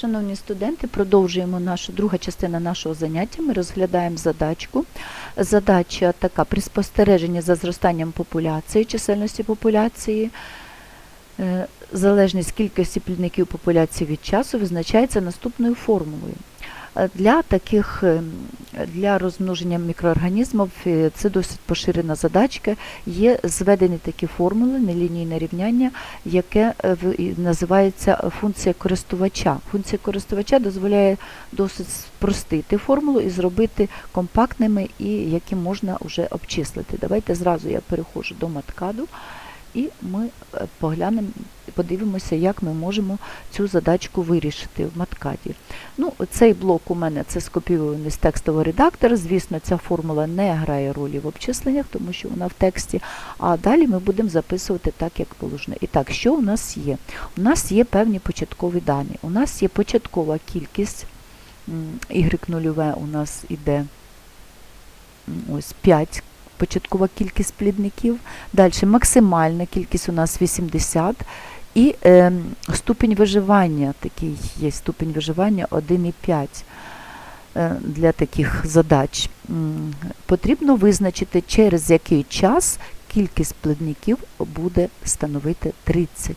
Шановні студенти, продовжуємо нашу друга частина нашого заняття. Ми розглядаємо задачку. Задача така при спостереженні за зростанням популяції, чисельності популяції. е, Залежність кількості плідників популяції від часу визначається наступною формулою. Е, Для таких ем, для розмноження мікроорганізмів е, це досить поширена задачка. Є зведені такі формули, нелінійне рівняння, яке е, називається функція користувача. Функція користувача дозволяє досить спростити формулу і зробити компактними і які можна вже обчислити. Давайте зразу я переходжу до маткаду. І ми е, поглянемо, подивимося, як ми можемо цю задачку вирішити в маткаді. Ну, цей блок у мене це скопійований з текстового редактора. Звісно, ця формула не грає ролі в обчисленнях, тому що вона в тексті. А далі ми будемо записувати так, як положено. І так, що у нас є? У нас є певні початкові дані. У нас є початкова кількість y0 у нас іде ось 5 початкова кількість плідників. Далі максимальна кількість у нас 80. І е, ступінь виживання, такий є ступінь виживання 1,5 е, для таких задач. Потрібно визначити, через який час кількість плідників буде становити 30.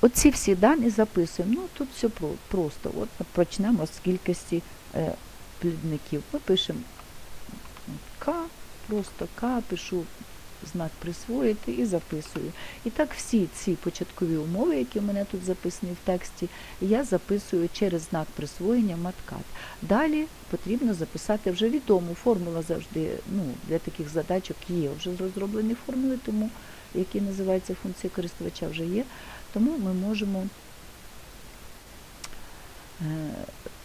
Оці всі дані записуємо. Ну, тут все просто. От почнемо з кількості е, плідників. Ми пишемо К, просто К, пишу знак присвоїти і записую. І так всі ці початкові умови, які в мене тут записані в тексті, я записую через знак присвоєння маткат. Далі потрібно записати вже відому. Формула завжди ну, для таких задачок є вже розроблені формули, тому які називаються функція користувача вже є. Тому ми можемо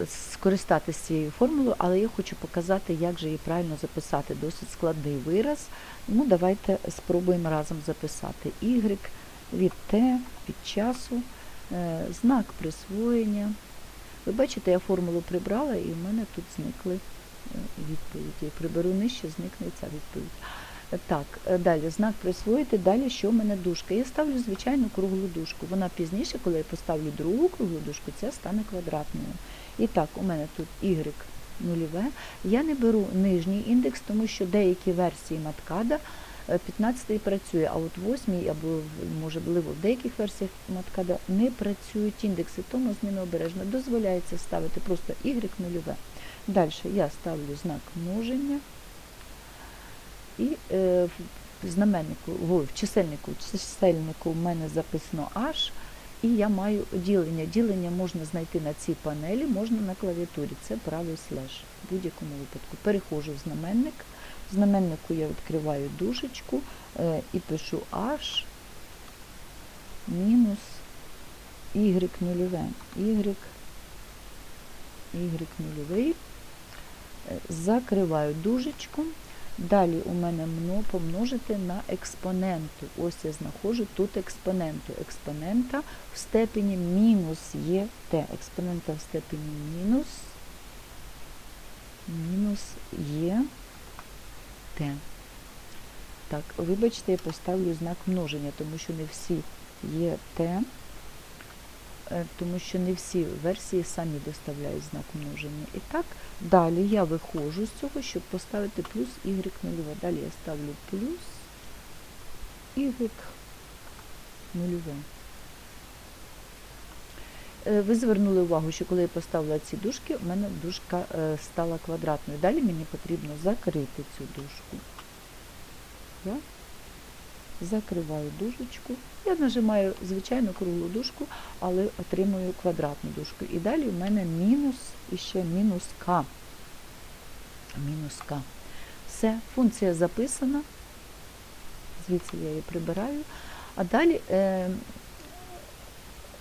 скористатися цією формулою, але я хочу показати, як же її правильно записати. Досить складний вираз. Ну, давайте спробуємо разом записати. Y від t від часу, е, знак присвоєння. Ви бачите, я формулу прибрала і в мене тут зникли е, відповіді. Приберу нижче, зникне ця відповідь. Е, Так, е, далі знак присвоїти, далі що в мене дужка. Я ставлю звичайну круглу дужку. Вона пізніше, коли я поставлю другу круглу дужку, ця стане квадратною. І так, у мене тут y нульове. Я не беру нижній індекс, тому що деякі версії маткада 15 працює, а от 8 або можливо в деяких версіях маткада не працюють індекси, тому зміна обережно. Дозволяється ставити просто y нульове. Далі я ставлю знак множення. І е, в знаменнику, ой, в чисельнику, чисельнику в мене записано H, і я маю ділення. Ділення можна знайти на цій панелі, можна на клавіатурі. Це правий слеш. В будь-якому випадку. Переходжу в знаменник. В знаменнику я відкриваю дужечку е, і пишу H мінус Y нульове. Y, y нульовий. Закриваю дужечку. Далі у мене мно помножити на експоненту. Ось я знаходжу тут експоненту. Експонента в степені мінус є t. Експонента в степені мінус, мінус є t. Так, вибачте, я поставлю знак множення, тому що не всі є е, тому що не всі версії самі доставляють знак множення. І так, Далі я виходжу з цього, щоб поставити плюс y нульове. Далі я ставлю плюс y нульове. Е, Ви звернули увагу, що коли я поставила ці дужки, у мене дужка е, стала квадратною. Далі мені потрібно закрити цю дужку. Я закриваю дужечку. Я нажимаю звичайну круглу дужку, але отримую квадратну дужку. І далі в мене мінус і ще мінус k. Мінус k. Все, функція записана. Звідси я її прибираю. А далі е,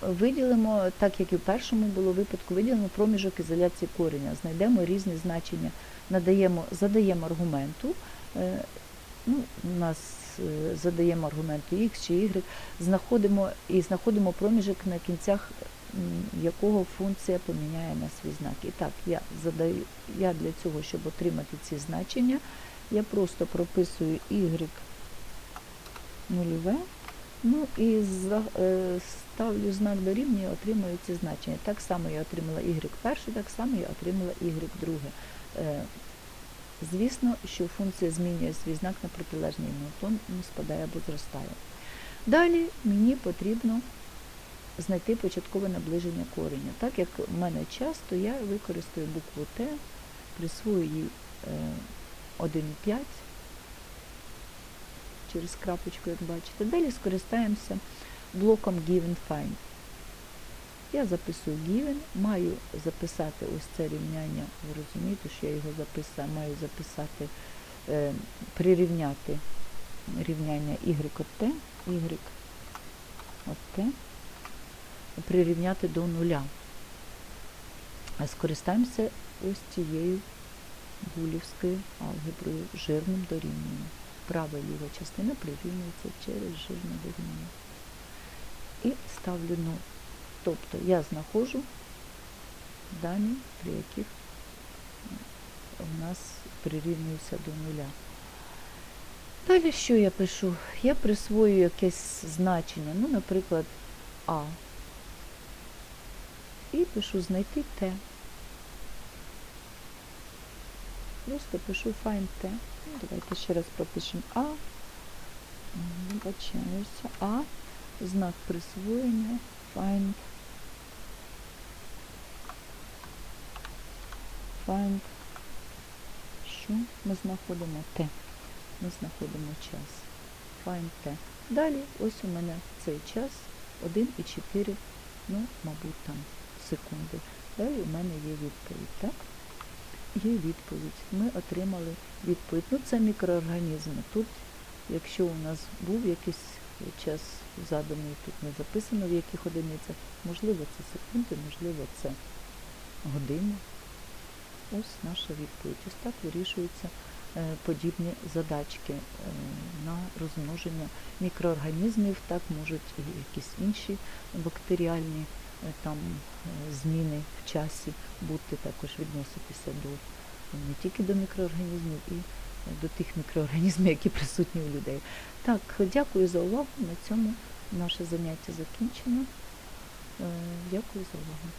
виділимо, так як і в першому було випадку, виділимо проміжок ізоляції кореня. Знайдемо різні значення, надаємо, задаємо аргументу. Е, ну, у нас задаємо аргументу x чи y, знаходимо і знаходимо проміжок на кінцях, якого функція поміняє на свій знак. І так, я задаю, я для цього, щоб отримати ці значення, я просто прописую y нульове Ну і е, ставлю знак дорівнює, отримую ці значення. Так само я отримала y перше, так само я отримала y друге. Звісно, що функція змінює свій знак на протилежний монотон, не спадає або зростає. Далі мені потрібно знайти початкове наближення кореня. Так як в мене час, то я використаю букву Т, присвою їй е, 1,5 через крапочку, як бачите. Далі скористаємося блоком Given Find. Я записую Given, маю записати ось це рівняння, ви розумієте, що я його записую, маю записати, е, прирівняти рівняння y от t, y от t, прирівняти до нуля. А скористаємося ось цією булівською алгеброю жирним дорівнює. Права і ліва частина прирівнюється через жирне дорівнює. І ставлю 0. Тобто я знаходжу дані, при яких у нас прирівнюється до нуля. Далі що я пишу? Я присвоюю якесь значення, ну, наприклад, А. І пишу знайти Т. Просто пишу find T. Давайте ще раз пропишемо А. Вибачаюся. А. Знак присвоєння. Find. Find. Що? Ми знаходимо Т. Ми знаходимо час. Find T. Далі ось у мене цей час 1,4, ну, мабуть, там секунди. Далі у мене є відповідь, так? Є відповідь. Ми отримали відповідь. Ну, це мікроорганізми. Тут, якщо у нас був якийсь час заданий, тут не записано в яких одиницях, можливо, це секунди, можливо, це години. Ось наша відповідь. Ось так вирішуються е, подібні задачки е, на розмноження мікроорганізмів, так можуть і якісь інші бактеріальні е, там зміни в часі бути, також відноситися до не тільки до мікроорганізмів, і до тих мікроорганізмів, які присутні у людей. Так, дякую за увагу. На цьому наше заняття закінчено. Дякую за увагу.